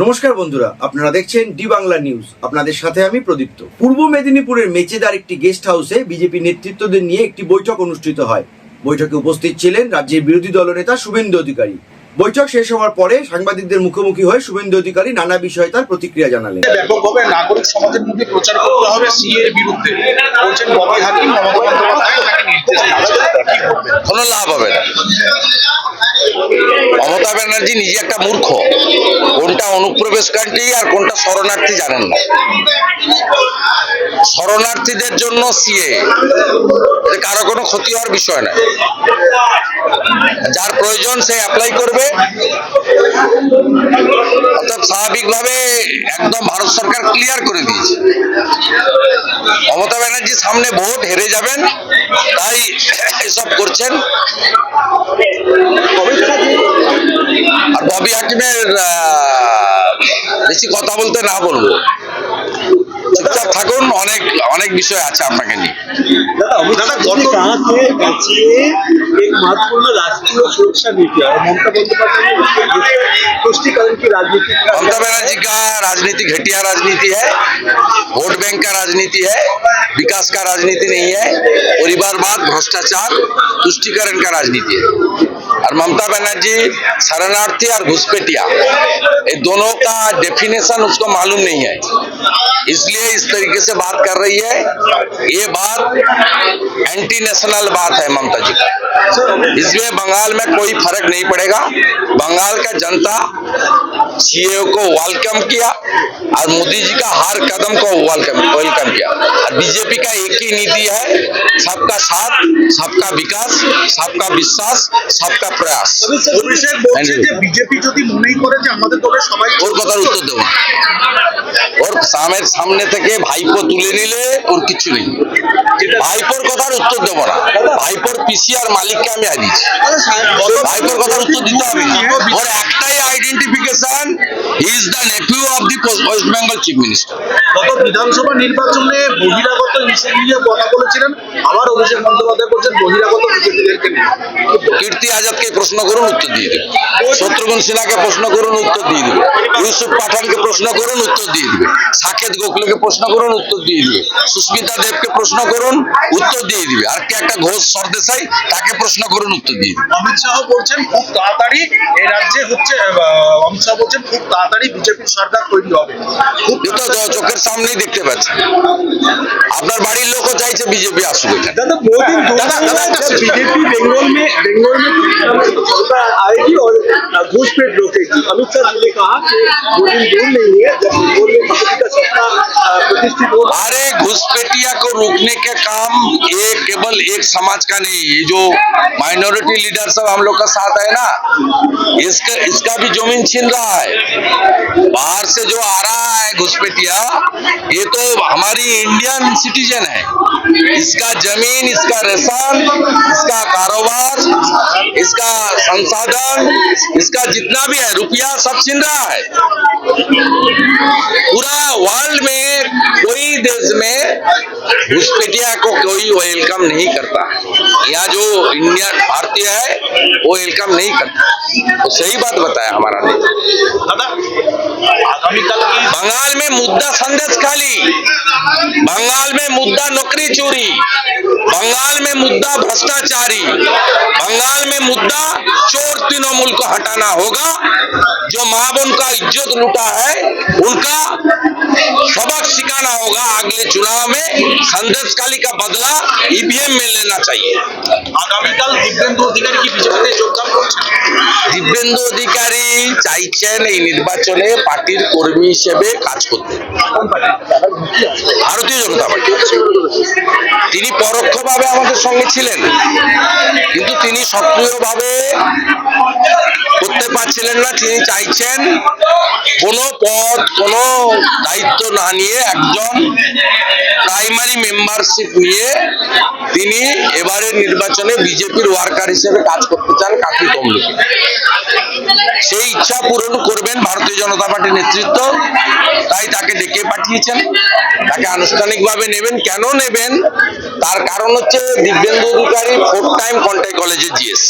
নমস্কার বন্ধুরা আপনারা দেখছেন ডি বাংলা নিউজ। আপনাদের সাথে আমি প্রদীপ্ত। পূর্ব মেদিনীপুরের মেচেদার একটি গেস্ট হাউসে বিজেপি নেতৃত্বদের নিয়ে একটি বৈঠক অনুষ্ঠিত হয়। বৈঠকে উপস্থিত ছিলেন রাজ্যের বিরোধী দলনেতা শুভেন্দু অধিকারী। বৈঠক শেষ হওয়ার পরে সাংবাদিকদের মুখোমুখি হয়ে শুভেন্দু অধিকারী নানা বিষয়ে তার প্রতিক্রিয়া জানালেন। ব্যাপকভাবে নাগরিক সমাজের মধ্যে প্রচার করতে হবে সিএ এর বিরুদ্ধে। বলছেন হাকিম মমতা বন্দ্যোপাধ্যায় তাকে নির্দেশ কোনো লাভ হবে না। মমতা ব্যানার্জি নিজে একটা মূর্খ। কোনটা অনুপ্রবেশকারী আর কোনটা শরণার্থী জানেন না। শরণার্থীদের জন্য সিএ। কারও কোনো ক্ষতি হওয়ার বিষয় না। যার প্রয়োজন সে অ্যাপ্লাই করবে। অর্থাৎ স্বাভাবিকভাবে একদম ভারত সরকার ক্লিয়ার করে দিয়েছে। মমতা ব্যানার্জি সামনে ভোট হেরে যাবেন, তাই এসব করছেন। আর ববি হাকিমের আহ, বেশি কথা বলতে না বলবো চুপচাপ থাকুন অনেক অনেক বিষয় আছে আপনাকে নিয়ে দাদা গত कहा कि बच्चे एक महत्वपूर्ण राष्ट्रीय सुरक्षा नीति है और ममता बंदोपाध्याय ने इसके पुष्टिकरण की राजनीति का ममता बनर्जी का राजनीति घटिया राजनीति है वोट बैंक का राजनीति है विकास का राजनीति नहीं है परिवारवाद भ्रष्टाचार तुष्टिकरण का राजनीति है और ममता बनर्जी, शरणार्थी और घुसपेटिया ये दोनों का डेफिनेशन उसको मालूम नहीं है। इसलिए इस तरीके से बात कर रही है। ये बात एंटी नेशनल बात है ममता जी। इसमें बंगाल में कोई फ़र्क नहीं पड़ेगा। बंगाल का जनता सीए को वेलकम किया। और मोदी जी का हर कदम को वेलकम वेलकम किया और बीजेपी का एक ही नीति है सबका साथ सबका विकास सबका विश्वास सबका प्रयास অভিষেক বলছে যে বিজেপি যদি মনেই করে যে আমাদের দলের সবাই ওর কথার উত্তর দেবো না। ওর সামের সামনে থেকে ভাইপো তুলে নিলে ওর কিছু নেই ভাইপোর কথার উত্তর দেবো না ভাইপোর পিসি আর মালিককে আমি হারিয়েছি ভাইপোর কথার উত্তর দিতে হবে না। ওর একটাই identification is the nephew of the West Bengal chief minister গত বিধানসভা নির্বাচনে বহিরাগত ইস্যু নিয়ে কথা বলেছিলেন। আবার অভিষেক বন্দ্যোপাধ্যায় বলছেন বহিরাগত বিজেপিদেরকে নিয়ে। কীর্তি আজাদকে প্রশ্ন করুন উত্তর দিয়ে দেবে। শত্রুঘ্ন সিনহাকে প্রশ্ন করুন উত্তর দিয়ে দেবে। ইউসুফ পাঠানকে প্রশ্ন করুন উত্তর দিয়ে দেবে। সাকেত গোখলেকে প্রশ্ন করুন উত্তর দিয়ে দিবে। সুস্মিতা দেবকে প্রশ্ন করুন উত্তর দিয়ে দিবে। আর কে একটা ঘোষ সরদেশাই তাকে প্রশ্ন করুন উত্তর দিয়ে দিবে। অমিত শাহ বলছেন খুব তাড়াতাড়ি এই রাজ্যে হচ্ছে অমিত শাহ বলছেন খুব তাড়াতাড়ি বিজেপির সরকার তৈরি হবে। খুব চোখের সামনেই দেখতে পাচ্ছেন আপনার বাড়ির লোকও চাইছে বিজেপি আসুক এখানে दादा दो दिन दो दादा, दिन दादा, बाद दादा, जब बीजेपी बंगाल में बंगाल में सरकार आएगी और घूसपेट रोकेगी अमित शाह जी ने कहा कि वो दिन दूर नहीं है जब बंगाल में बीजेपी का सत्ता अ, प्रतिष्ठित होगा अरे घुसपैठिया को रोकने के काम ये केवल एक समाज का नहीं ये जो माइनॉरिटी लीडर सब हम लोग का साथ है ना इसका इसका भी जमीन छीन रहा है बाहर से जो आ रहा है घुसपैठिया ये तो हमारी इंडियन सिटीजन है। इसका ज़मीन, इसका रेशन, इसका कारोबार, इसका संसाधन, इसका जितना भी है, रुपया सब छीन रहा है। पूरा वर्ल्ड में, कोई देश में घुसपैठिया को कोई वेलकम नहीं करता। यहाँ जो इंडिया भारतीय है वो वेलकम नहीं करता। तो सही बात बताया हमारा नेता बंगाल में मुद्दा संदेश खाली। बंगाल में मुद्दा नौकरी चोरी। बंगाल में मुद्दा भ्रष्टाचारी। बंगाल में मुद्दा चोर तृणमूल को हटाना होगा। जो माँ बहन का इज़्ज़त लूटा है उनका सबक सिखाना होगा। अगले चुनाव में संदेश खाली का बदला ईवीएम में लेना चाहिए। আগামীকাল দিব্যেন্দু অধিকারী কি বিজেপিতে যোগদান করছেন দিব্যেন্দু অধিকারী চাইছেন এই নির্বাচনে পার্টির কর্মী হিসেবে কাজ করতে। ভারতীয় জনতা পার্টি। তিনি পরোক্ষভাবে আমাদের সঙ্গে ছিলেন। কিন্তু তিনি সক্রিয়ভাবে করতে পারছিলেন না, তিনি চাইছেন কোনো পদ, কোনো দায়িত্ব না নিয়ে একজন প্রাইমারি মেম্বারশিপ নিয়ে তিনি এবারের নির্বাচনে বিজেপির ওয়ার্কার হিসেবে কাজ করতে চান কাকি তমলুকে। সেই ইচ্ছা পূরণ করবেন ভারতীয় জনতা পার্টির নেতৃত্ব। পাঠিয়েছেন, তাকে আনুষ্ঠানিকভাবে নেবেন। কেন নেবেন? তার কারণ হচ্ছে দিব্যেন্দু অধিকারী ফোর টাইম কন্টাই কলেজের GS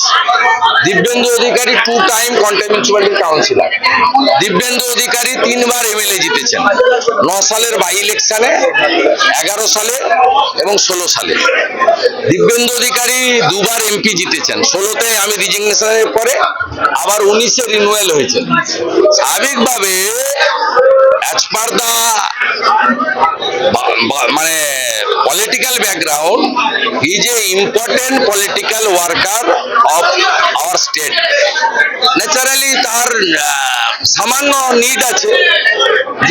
Dibyendu Adhikari two time Contai municipality councillor Dibyendu Adhikari তিনবার এমএলএ জিতেছেন, ন সালের বাই ইলেকশনে এগারো সালে এবং ষোলো সালে। দিব্যেন্দু অধিকারী দুবার এমপি জিতেছেন, ষোলোতে আমি রিজিগনেশনের পরে আবার উনিশে রিনুয়েল হয়েছেন। স্বাভাবিকভাবে পার দা মানে political background is a important political worker of our state naturally তার সামান্য নিড আছে।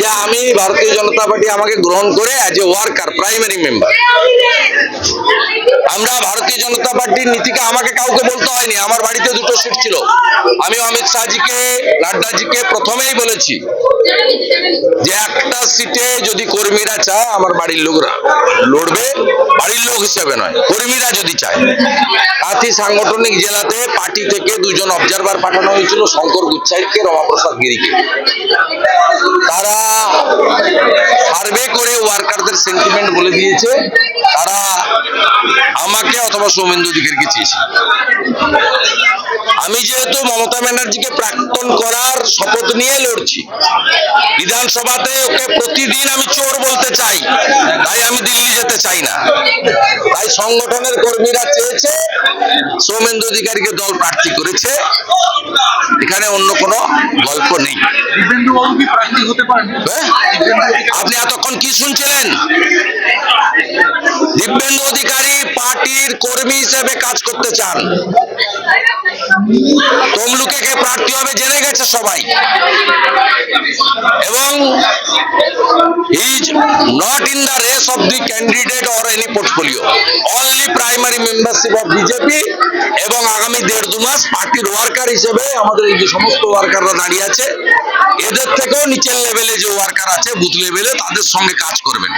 যে আমি ভারতীয় জনতা পার্টি আমাকে গ্রহণ করে as a worker primary member আমরা ভারতীয় জনতা পার্টির নীতিকে আমাকে কাউকে বলতে হয়নি, আমার বাড়িতে দুটো সিট ছিল। আমি অমিত শাহজিকে নাড্ডাজিকে প্রথমেই বলেছি যে একটা সিটে যদি কর্মীরা চায়, আমার বাড়ির লোকরা লড়বে, বাড়ির লোক হিসেবে নয়, কর্মীরা যদি চায়। কাঁথি সাংগঠনিক জেলাতে পার্টি থেকে দুজন অবজারভার পাঠানো হয়েছিল শঙ্কর গুচ্ছাইকে, রমাপ্রসাদ গিরিকে। তারা সার্ভে করে ওয়ার্কারদের সেন্টিমেন্ট বলে দিয়েছে। তারা আমাকে অথবা সৌমেন্দু অধিকারীকে চেয়েছে। আমি যেহেতু মমতা ব্যানার্জিকে প্রাক্তন করার শপথ নিয়ে লড়ছি, বিধানসভাতে ওকে প্রতিদিন আমি চোর বলতে চাই, তাই আমি দিল্লি যেতে চাই না। তাই সংগঠনের কর্মীরা চেয়েছে, সৌমেন্দু অধিকারীকে দল প্রার্থী করেছে, এখানে অন্য কোনো গল্প নেই। হ্যাঁ? আপনি এতক্ষণ কি শুনছিলেন? দিব্যেন্দু অধিকারী পার্টির কর্মী হিসেবে কাজ করতে চান। তমলুকে কে প্রার্থী হবে জেনে গেছে সবাই। এবং is not in the race of the candidate or any portfolio only primary membership of BJP এবং আগামী দেড় দু মাস পার্টির ওয়ার্কার হিসেবে আমাদের এই যে সমস্ত ওয়ার্কাররা দাঁড়িয়ে আছে, এদের থেকেও নিচের লেভেলে যে ওয়ার্কার আছে বুথ লেভেলে তাদের সঙ্গে কাজ করবেন।